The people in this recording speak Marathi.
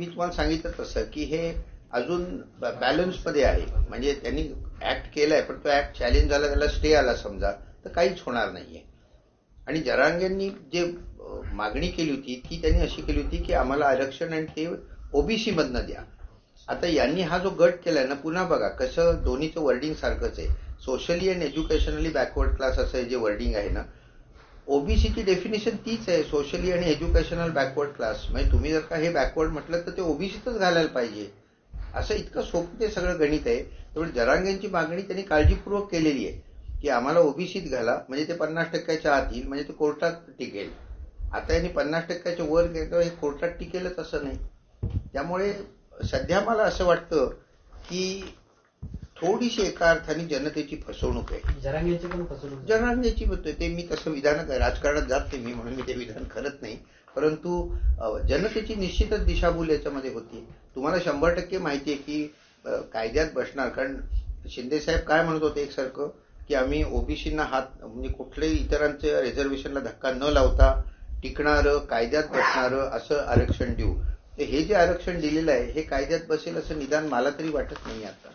मी तुम्हाला सांगितलं तसं की हे अजून बॅलन्समध्ये आहे. म्हणजे त्यांनी ऍक्ट केलाय पण तो ऍक्ट चॅलेंज झाला त्याला स्टे आला समजा तर काहीच होणार नाहीये. आणि जरांगेंनी जे मागणी केली होती ती त्यांनी अशी केली होती की आम्हाला आरक्षण आणि ते ओबीसी मधनं द्या. आता यांनी हा जो गट केलाय ना पुन्हा बघा कसं दोन्हीचं वर्डिंग सारखंच आहे. Socially and educationally backward class असं जे वर्डिंग आहे ना ओबीसीची डेफिनेशन तीच आहे सोशली आणि एज्युकेशनल बॅकवर्ड क्लास म्हणजे तुम्ही जर का हे बॅकवर्ड म्हटलं तर ते ओबीसीतच घालायला पाहिजे. असं इतकं सोपं ते सगळं गणित आहे. त्यामुळे जरांगेंची मागणी त्यांनी काळजीपूर्वक केलेली आहे की आम्हाला ओबीसीत घाला. म्हणजे ते पन्नास टक्क्याच्या आत येईल. म्हणजे ते कोर्टात टिकेल. आता यांनी पन्नास टक्क्याच्या वर गेलं हे कोर्टात टिकेलच असं नाही. त्यामुळे सध्या मला असं वाटतं की थोडीशी एका अर्थाने जनतेची फसवणूक आहे. जरांगेची पण फसवणूक जनांची म्हणतोय ते मी तसं विधान राजकारणात जात नाही मी म्हणून मी ते विधान करत नाही. परंतु जनतेची निश्चितच दिशाभूल याच्यामध्ये होती. तुम्हाला शंभर टक्के माहिती आहे की कायद्यात बसणार. कारण शिंदे साहेब काय म्हणत होते एकसारखं? की आम्ही ओबीसीना हात म्हणजे कुठल्याही इतरांच्या रिझर्वेशनला धक्का न लावता टिकणारं कायद्यात बसणारं असं आरक्षण देऊ. तर हे जे आरक्षण दिलेलं आहे हे कायद्यात बसेल असं निदान मला तरी वाटत नाही आता.